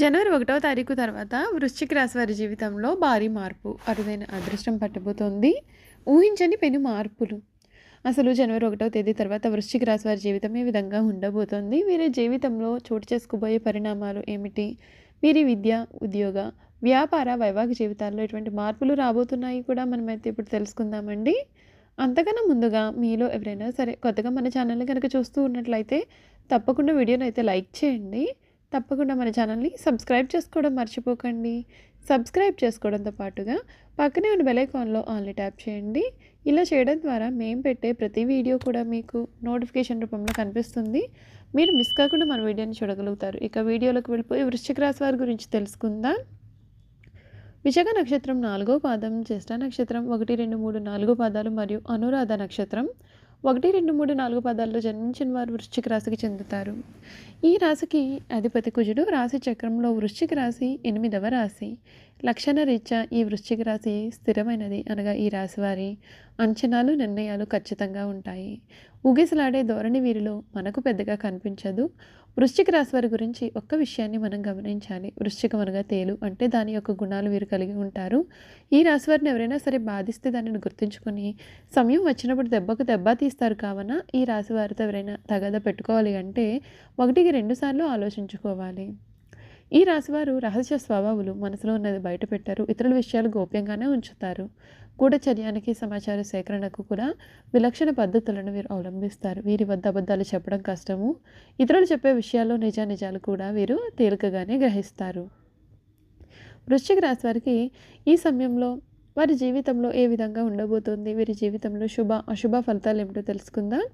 జనవరి ఒకటవ తారీఖు తర్వాత వృశ్చిక రాశి వారి జీవితంలో భారీ మార్పు అరుదైన అదృష్టం పట్టబోతోంది. ఊహించని పెను మార్పులు. అసలు జనవరి ఒకటవ తేదీ తర్వాత వృశ్చిక రాశి వారి జీవితం ఏ విధంగా ఉండబోతోంది? వీరి జీవితంలో చోటు చేసుకోబోయే పరిణామాలు ఏమిటి? వీరి విద్య ఉద్యోగ వ్యాపార వైవాహిక జీవితాల్లో ఎటువంటి మార్పులు రాబోతున్నాయి కూడా మనమైతే ఇప్పుడు తెలుసుకుందామండి. అంతకన్నా ముందుగా మీలో ఎవరైనా సరే కొత్తగా మన ఛానల్ని కనుక చూస్తూ ఉన్నట్లయితే తప్పకుండా వీడియోని అయితే లైక్ చేయండి. తప్పకుండా మన ఛానల్ని సబ్స్క్రైబ్ చేసుకోవడం మర్చిపోకండి. సబ్స్క్రైబ్ చేసుకోవడంతో పాటుగా పక్కనే ఉన్న బెలైకాన్లో ఆన్లీ ట్యాప్ చేయండి. ఇలా చేయడం ద్వారా మేము పెట్టే ప్రతి వీడియో కూడా మీకు నోటిఫికేషన్ రూపంలో కనిపిస్తుంది. మీరు మిస్ కాకుండా మన వీడియోని చూడగలుగుతారు. ఇక వీడియోలోకి వెళ్ళిపోయి వృశ్చిక రాశి వారి గురించి తెలుసుకుందాం. విశాఖ నక్షత్రం నాలుగో పాదం జ్యేష్ఠ నక్షత్రం ఒకటి రెండు మూడు నాలుగో పాదాలు మరియు అనురాధ నక్షత్రం. ఒకటి రెండు మూడు నాలుగు పదాల్లో జన్మించిన వారు వృశ్చిక రాశికి చెందుతారు. ఈ రాశికి అధిపతి కుజుడు రాశి చక్రంలో వృశ్చిక రాశి ఎనిమిదవ రాశి. లక్షణ రీత్యా ఈ వృశ్చిక రాశి స్థిరమైనది అనగా ఈ రాశి వారి అంచనాలు నిర్ణయాలు ఖచ్చితంగా ఉంటాయి. ఊగిసలాడే ధోరణి వీరిలో మనకు పెద్దగా కనిపించదు. వృశ్చిక రాశి వారి గురించి ఒక్క విషయాన్ని మనం గమనించాలి. వృశ్చికం అనగా తేలు అంటే దాని యొక్క గుణాలు వీరు కలిగి ఉంటారు. ఈ రాశి వారిని ఎవరైనా సరే బాధిస్తే దానిని గుర్తుంచుకొని సమయం వచ్చినప్పుడు దెబ్బకు దెబ్బ తీస్తారు కావున ఈ రాశి వారితో ఎవరైనా తగద పెట్టుకోవాలి అంటే ఒకటికి రెండుసార్లు ఆలోచించుకోవాలి. ఈ రాశివారు రహస్య స్వభావులు మనసులో ఉన్నది బయట పెట్టారు ఇతరుల విషయాలు గోప్యంగానే ఉంచుతారు. గూఢచర్యానికి సమాచార సేకరణకు కూడా విలక్షణ పద్ధతులను వీరు అవలంబిస్తారు. వీరి వద్ద అబద్ధాలు చెప్పడం కష్టము. ఇతరులు చెప్పే విషయాల్లో నిజ నిజాలు కూడా వీరు తేలికగానే గ్రహిస్తారు. వృశ్చిక రాశి వారికి ఈ సమయంలో వారి జీవితంలో ఏ విధంగా ఉండబోతుంది? వీరి జీవితంలో శుభ అశుభ ఫలితాలు ఏమిటో తెలుసుకుందాం.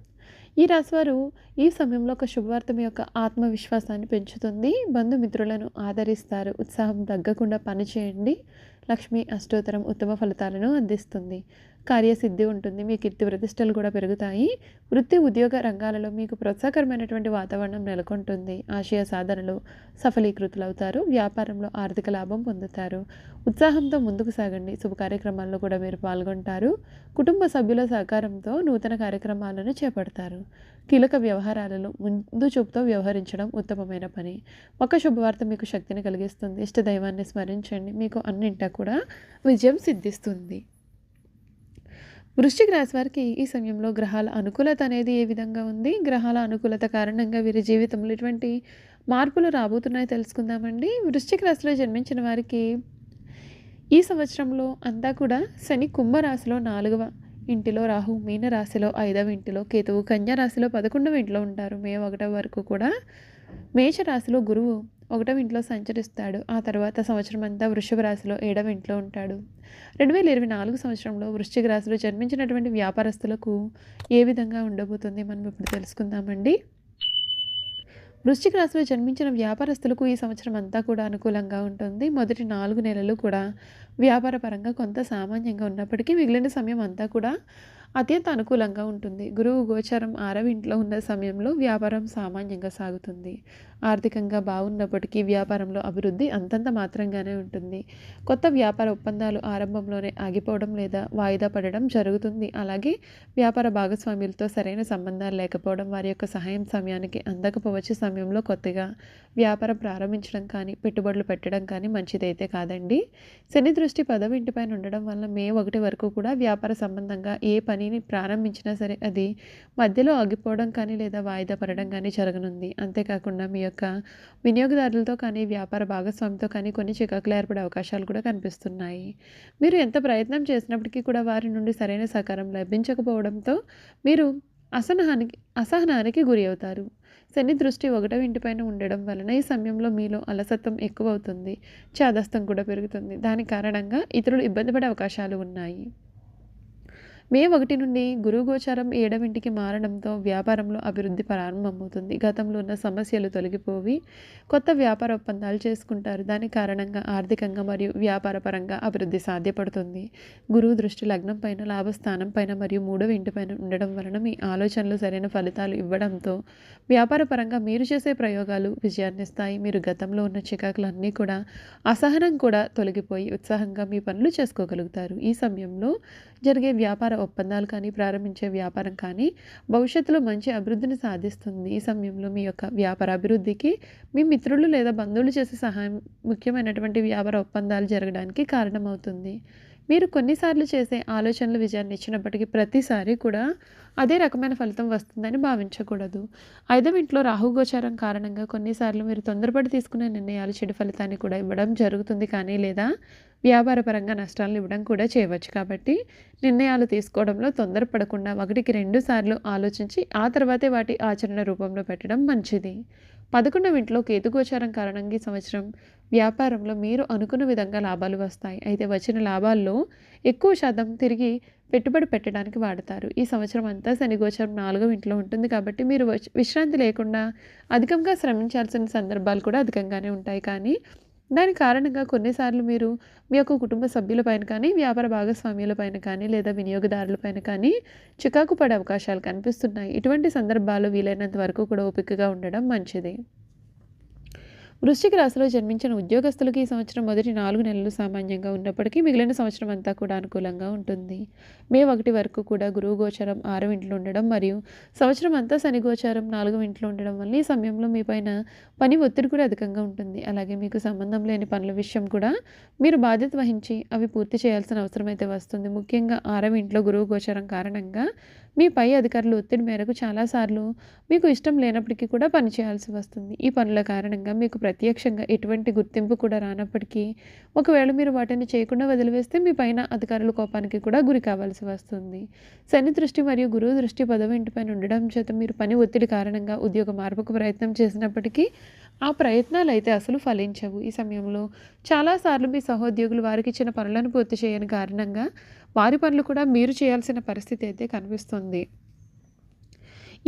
ఈ రాశివారు ఈ సమయంలో ఒక శుభవార్త మీ యొక్క ఆత్మవిశ్వాసాన్ని పెంచుతుంది. బంధుమిత్రులను ఆదరిస్తారు. ఉత్సాహం తగ్గకుండా పనిచేయండి. లక్ష్మి అష్టోత్తరం ఉత్తమ ఫలితాలను అందిస్తుంది. కార్యసిద్ధి ఉంటుంది మీ కీర్తి ప్రతిష్టలు కూడా పెరుగుతాయి. వృత్తి ఉద్యోగ రంగాలలో మీకు ప్రోత్సాహకరమైనటువంటి వాతావరణం నెలకొంటుంది. ఆశయ సాధనలు సఫలీకృతులవుతారు వ్యాపారంలో ఆర్థిక లాభం పొందుతారు. ఉత్సాహంతో ముందుకు సాగండి శుభ కార్యక్రమాల్లో కూడా మీరు పాల్గొంటారు. కుటుంబ సభ్యుల సహకారంతో నూతన కార్యక్రమాలను చేపడతారు. కీలక వ్యవహారాలలో ముందు చూపుతో వ్యవహరించడం ఉత్తమమైన పని. ఒక శుభవార్త మీకు శక్తిని కలిగిస్తుంది. ఇష్ట దైవాన్ని స్మరించండి. మీకు అన్నింటా కూడా విజయం సిద్ధిస్తుంది. వృశ్చిక రాశి వారికి ఈ సమయంలో గ్రహాల అనుకూలత అనేది ఏ విధంగా ఉంది? గ్రహాల అనుకూలత కారణంగా వీరి జీవితంలో ఎటువంటి మార్పులు రాబోతున్నాయో తెలుసుకుందామండి. వృశ్చిక రాశిలో జన్మించిన వారికి ఈ సంవత్సరంలో అంతా కూడా శని కుంభరాశిలో నాలుగవ ఇంటిలో రాహు మీన రాశిలో ఐదవ ఇంటిలో కేతువు కన్యా రాశిలో పదకొండవ ఇంట్లో ఉంటారు. మే ఒకటవ వరకు కూడా మేష రాశిలో గురువు ఒకటవ ఇంట్లో సంచరిస్తాడు. ఆ తర్వాత సంవత్సరం అంతా వృషభ రాశిలో ఏడవ ఇంట్లో ఉంటాడు. రెండు వేల ఇరవై నాలుగు సంవత్సరంలో వృశ్చిక రాశిలో జన్మించినటువంటి వ్యాపారస్తులకు ఏ విధంగా ఉండబోతుంది? మనం ఇప్పుడు తెలుసుకుందామండి. వృశ్చిక రాశిలో జన్మించిన వ్యాపారస్తులకు ఈ సంవత్సరం అంతా కూడా అనుకూలంగా ఉంటుంది. మొదటి నాలుగు నెలలు కూడా వ్యాపార పరంగా కొంత సామాన్యంగా ఉన్నప్పటికీ మిగిలిన సమయం అంతా కూడా అత్యంత అనుకూలంగా ఉంటుంది. గురువు గోచారం ఆరవ ఇంట్లో ఉన్న సమయంలో వ్యాపారం సామాన్యంగా సాగుతుంది. ఆర్థికంగా బాగున్నప్పటికీ వ్యాపారంలో అభివృద్ధి అంతంత మాత్రంగానే ఉంటుంది. కొత్త వ్యాపార ఒప్పందాలు ఆరంభంలోనే ఆగిపోవడం లేదా వాయిదా పడడం జరుగుతుంది. అలాగే వ్యాపార భాగస్వామ్యులతో సరైన సంబంధాలు లేకపోవడం వారి యొక్క సహాయం సమయానికి అందకపోవచ్చే సమయంలో కొత్తగా వ్యాపారం ప్రారంభించడం కానీ పెట్టుబడులు పెట్టడం కానీ మంచిదైతే కాదండి. శని దృష్టి పదవి ఇంటిపైన ఉండడం వల్ల మే ఒకటి వరకు కూడా వ్యాపార సంబంధంగా ఏ పని పనిని ప్రారంభించినా సరే అది మధ్యలో ఆగిపోవడం కానీ లేదా వాయిదా పడడం కానీ జరగనుంది. అంతేకాకుండా మీ యొక్క వినియోగదారులతో కానీ వ్యాపార భాగస్వామితో కానీ కొన్ని చికాకులు ఏర్పడే అవకాశాలు కూడా కనిపిస్తున్నాయి. మీరు ఎంత ప్రయత్నం చేసినప్పటికీ కూడా వారి నుండి సరైన సహకారం లభించకపోవడంతో మీరు అసహనానికి అసహనానికి గురి అవుతారు. శని దృష్టి ఒకటవ ఇంటిపైన ఉండడం వలన ఈ సమయంలో మీలో అలసత్వం ఎక్కువ అవుతుంది చాదస్తం కూడా పెరుగుతుంది. దాని కారణంగా ఇతరులు ఇబ్బంది పడే అవకాశాలు ఉన్నాయి. మే ఒకటి నుండి గురువు గోచారం ఏడవింటికి మారడంతో వ్యాపారంలో అభివృద్ధి ప్రారంభమవుతుంది. గతంలో ఉన్న సమస్యలు తొలగిపోవి కొత్త వ్యాపార ఒప్పందాలు చేసుకుంటారు. దాని కారణంగా ఆర్థికంగా మరియు వ్యాపార పరంగా అభివృద్ధి సాధ్యపడుతుంది. గురువు దృష్టి లగ్నం పైన లాభస్థానం పైన మరియు మూడవ ఇంటి పైన ఉండడం వలన మీ ఆలోచనలు సరైన ఫలితాలు ఇవ్వడంతో వ్యాపార పరంగా మీరు చేసే ప్రయోగాలు విజయాన్నిస్తాయి మీరు గతంలో ఉన్న చికాకులన్నీ కూడా అసహనం కూడా తొలగిపోయి ఉత్సాహంగా మీ పనులు చేసుకోగలుగుతారు. ఈ సమయంలో జరిగే వ్యాపార ఒప్పందాలు కానీ ప్రారంభించే వ్యాపారం కానీ భవిష్యత్తులో మంచి అభివృద్ధిని సాధిస్తుంది. ఈ సమయంలో మీ యొక్క వ్యాపార అభివృద్ధికి మీ మిత్రులు లేదా బంధువులు చేసే సహాయం ముఖ్యమైనటువంటి వ్యాపార ఒప్పందాలు జరగడానికి కారణమవుతుంది. మీరు కొన్నిసార్లు చేసే ఆలోచనలు విజయాన్ని ఇచ్చినప్పటికీ ప్రతిసారి కూడా అదే రకమైన ఫలితం వస్తుందని భావించకూడదు. ఐదవ ఇంట్లో రాహుగోచారం కారణంగా కొన్నిసార్లు మీరు తొందరపడి తీసుకునే నిర్ణయాలు చెడు ఫలితాన్ని కూడా ఇవ్వడం జరుగుతుంది కానీ లేదా వ్యాపారపరంగా నష్టాలను ఇవ్వడం కూడా చేయవచ్చు. కాబట్టి నిర్ణయాలు తీసుకోవడంలో తొందరపడకుండా ఒకటికి రెండు సార్లు ఆలోచించి ఆ తర్వాతే వాటి ఆచరణ రూపంలో పెట్టడం మంచిది. పదకొండవ ఇంట్లో కేతుగోచారం కారణంగా ఈ సంవత్సరం వ్యాపారంలో మీరు అనుకున్న విధంగా లాభాలు వస్తాయి. అయితే వచ్చిన లాభాల్లో ఎక్కువ శాతం తిరిగి పెట్టుబడి పెట్టడానికి వాడతారు. ఈ సంవత్సరం అంతా శనిగోచారం నాలుగవ ఇంట్లో ఉంటుంది కాబట్టి మీరు విశ్రాంతి లేకుండా అధికంగా శ్రమించాల్సిన సందర్భాలు కూడా అధికంగానే ఉంటాయి. కానీ దాని కారణంగా కొన్నిసార్లు మీరు మీ యొక్క కుటుంబ సభ్యులపైన కానీ వ్యాపార భాగస్వామ్యులపైన కానీ లేదా వినియోగదారులపైన కానీ చికాకు పడే అవకాశాలు కనిపిస్తున్నాయి. ఇటువంటి సందర్భాలు వీలైనంత వరకు కూడా ఓపికగా ఉండడం మంచిది. వృశ్చిక రాశిలో జన్మించిన ఉద్యోగస్తులకి ఈ సంవత్సరం మొదటి నాలుగు నెలలు సామాన్యంగా ఉన్నప్పటికీ మిగిలిన సంవత్సరం అంతా కూడా అనుకూలంగా ఉంటుంది. మే ఒకటి వరకు కూడా గురువు గోచారం ఆరవ ఇంట్లో ఉండడం మరియు సంవత్సరం అంతా శని గోచారం నాలుగవ ఇంట్లో ఉండడం వల్ల ఈ సమయంలో మీ పైన పని ఒత్తిడి కూడా అధికంగా ఉంటుంది. అలాగే మీకు సంబంధం లేని పనుల విషయం కూడా మీరు బాధ్యత వహించి అవి పూర్తి చేయాల్సిన అవసరం అయితే వస్తుంది. ముఖ్యంగా ఆరవ ఇంట్లో గురువు గోచారం కారణంగా మీ పై అధికారులు ఒత్తిడి మేరకు చాలాసార్లు మీకు ఇష్టం లేనప్పటికీ కూడా పని చేయాల్సి వస్తుంది. ఈ పనుల కారణంగా మీకు ప్రత్యక్షంగా ఎటువంటి గుర్తింపు కూడా రానప్పటికీ ఒకవేళ మీరు వాటిని చేయకుండా వదిలివేస్తే మీ పైన అధికారుల కోపానికి కూడా గురి కావాల్సి వస్తుంది. శని దృష్టి మరియు గురువు దృష్టి పదవి ఇంటిపైన ఉండడం చేత మీరు పని ఒత్తిడి కారణంగా ఉద్యోగ మార్పుకు ప్రయత్నం చేసినప్పటికీ ఆ ప్రయత్నాలు అయితే అసలు ఫలించవు. ఈ సమయంలో చాలాసార్లు మీ సహోద్యోగులు వారికి ఇచ్చిన పనులను పూర్తి చేయని కారణంగా వారి పనులు కూడా మీరు చేయాల్సిన పరిస్థితి అయితే కనిపిస్తుంది.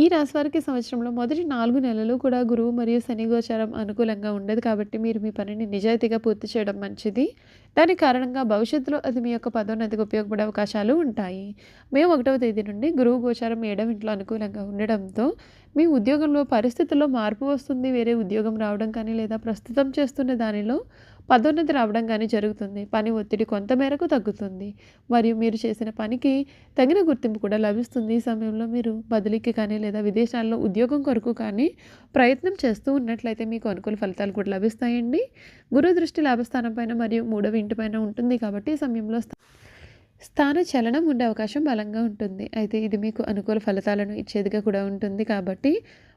ఈ రాశి వారికి సంవత్సరంలో మొదటి నాలుగు నెలలు కూడా గురువు మరియు శని గోచారం అనుకూలంగా ఉండదు కాబట్టి మీరు మీ పనిని నిజాయితీగా పూర్తి చేయడం మంచిది. దాని కారణంగా భవిష్యత్తులో అది మీ యొక్క పదోన్నతికి ఉపయోగపడే అవకాశాలు ఉంటాయి. మే ఒకటవ తేదీ నుండి గురువు గోచారం ఏడవ ఇంట్లో అనుకూలంగా ఉండడంతో మీ ఉద్యోగంలో పరిస్థితుల్లో మార్పు వస్తుంది. వేరే ఉద్యోగం రావడం కానీ లేదా ప్రస్తుతం చేస్తున్న దానిలో పదోన్నతి రావడం కానీ జరుగుతుంది. పని ఒత్తిడి కొంతమేరకు తగ్గుతుంది. మరియు మీరు చేసిన పనికి తగిన గుర్తింపు కూడా లభిస్తుంది. ఈ సమయంలో మీరు బదిలీకి కానీ లేదా విదేశాల్లో ఉద్యోగం కొరకు కానీ ప్రయత్నం చేస్తూ ఉన్నట్లయితే మీకు అనుకూల ఫలితాలు కూడా లభిస్తాయండి. గురు దృష్టి లాభస్థానం పైన మరియు మూడవ ఇంటి పైన ఉంటుంది కాబట్టి ఈ సమయంలో స్థాన చలనం ఉండే అవకాశం బలంగా ఉంటుంది. అయితే ఇది మీకు అనుకూల ఫలితాలను ఇచ్చేదిగా కూడా ఉంటుంది కాబట్టి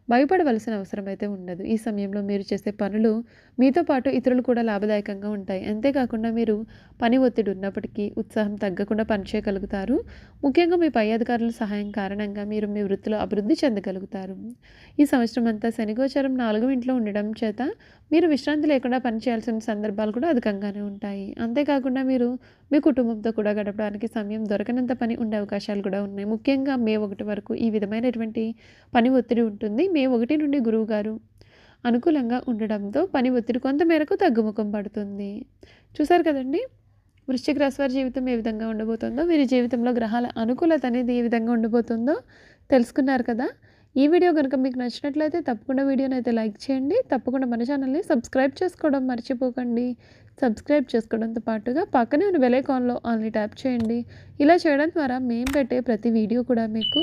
భయపడవలసిన అవసరం అయితే ఉండదు. ఈ సమయంలో మీరు చేసే పనులు మీతో పాటు ఇతరులు కూడా లాభదాయకంగా ఉంటాయి. అంతేకాకుండా మీరు పని ఒత్తిడి ఉన్నప్పటికీ ఉత్సాహం తగ్గకుండా పనిచేయగలుగుతారు. ముఖ్యంగా మీ పై అధికారుల సహాయం కారణంగా మీరు మీ వృత్తిలో అభివృద్ధి చెందగలుగుతారు. ఈ సంవత్సరం అంతా శనిగోచారం నాలుగు ఇంట్లో ఉండడం చేత మీరు విశ్రాంతి లేకుండా పనిచేయాల్సిన సందర్భాలు కూడా అధికంగానే ఉంటాయి. అంతేకాకుండా మీరు మీ కుటుంబంతో కూడా గడపడానికి సమయం దొరకనంత పని ఉండే అవకాశాలు కూడా ఉన్నాయి. ముఖ్యంగా మే ఒకటి వరకు ఈ విధమైనటువంటి పని ఒత్తిడి ఉంటుంది. మే ఒకటి నుండి గురువు గారు అనుకూలంగా ఉండడంతో పని ఒత్తిడి కొంతమేరకు తగ్గుముఖం పడుతుంది. చూసారు కదండి? వృశ్చిక రాశి వారి జీవితం ఏ విధంగా ఉండబోతుందో వీరి జీవితంలో గ్రహాల అనుకూలత అనేది ఏ విధంగా ఉండబోతుందో తెలుసుకున్నారు కదా? ఈ వీడియో కనుక మీకు నచ్చినట్లయితే తప్పకుండా వీడియోని అయితే లైక్ చేయండి. తప్పకుండా మన ఛానల్ని సబ్స్క్రైబ్ చేసుకోవడం మర్చిపోకండి. సబ్స్క్రైబ్ చేసుకోవడంతో పాటుగా పక్కనే ఉన్న బెలైకాన్లో ఆన్లీ ట్యాప్ చేయండి. ఇలా చేయడం ద్వారా మేము పెట్టే ప్రతి వీడియో కూడా మీకు